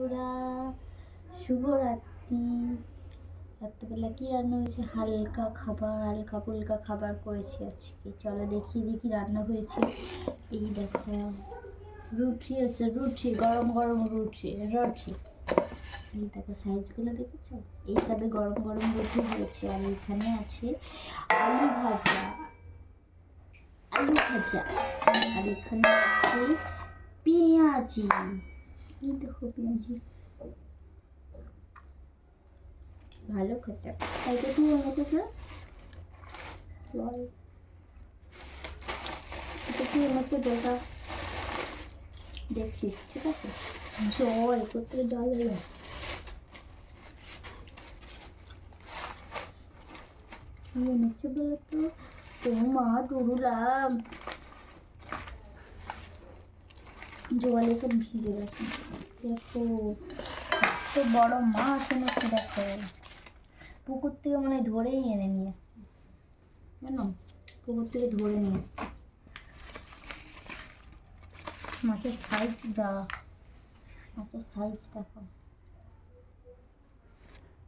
বন্ধুরা শুভরাত্রি। রাত্রিবেলা কি রান্না হয়েছে? হালকা খাবার, হালকা ফুলকা খাবার করেছি আজকে। চলো দেখিয়ে দেখি রান্না হয়েছে। এই দেখো, রুটি আছে, রুটি, গরম গরম রুটি রুটি। এই দেখো সাইজগুলো দেখেছ? এইভাবে গরম গরম রুটি হয়েছে। আর এখানে আছে আলু ভাজা। আলু ভাজা। আর এখানে আছে পেঁয়াজি। এই দেখো পেঁয়াজি ভালো খেতে। এটা কি এনেছে দেখা দেখি, ঠিক আছে? জল কোথায় জল এলো কি এনেছে বলো তো? ও মা ডুরুলাম জলে সব ভিজে গেছে। দেখো তো বড় মাছ এনেছে দেখো। পুকুর থেকে মনে ধরেই এনে নিয়ে এসছে। জানো? পুকুর থেকে ধরে নিয়ে এসছে। মাছের সাইজ যা, মাছের সাইজ দেখো।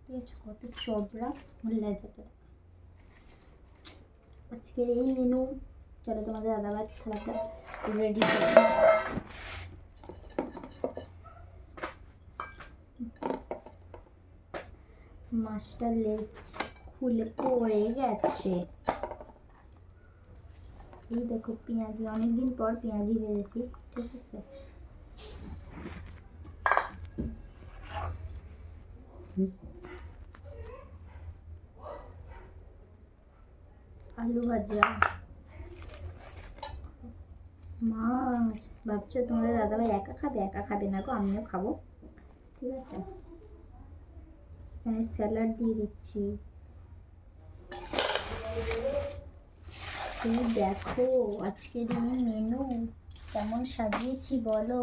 ঠিক আছে কত চবড়া দেখো আজকের এই মেনু চলো তোমাদের দাদাভাই থালাটা রেডি করে মাছটার লেজ খুলে পড়ে গেছে। এই দেখো পেঁয়াজি, অনেকদিন পর পেঁয়াজি ভেজেছি ঠিক আছে? আলু ভাজা। মাছ, ভাবছ তোমাদের দাদাভাই একা খাবে? একা খাবে না গো, আমিও খাব। ঠিক আছে? এখানে স্যালাড দিয়ে দিচ্ছি। তুমি দেখো, আজকের এই মেনু কেমন সাজিয়েছি বলো?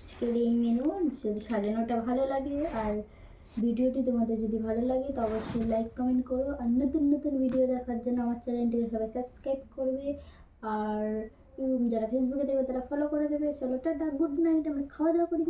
আজকের এই মেনু যদি সাজানোটা ভালো লাগে আর ভিডিওটি তোমাদের যদি ভালো লাগে, তো অবশ্যই লাইক কমেন্ট করো। আর নতুন নতুন ভিডিও দেখার জন্য আমার চ্যানেলটিকে সবাই সাবস্ক্রাইব করবে। আর যারা ফেসবুকে দেবে তারা ফলো করে দেবে। চলো টাটা গুড নাইট আমরা খাওয়া দাওয়া করি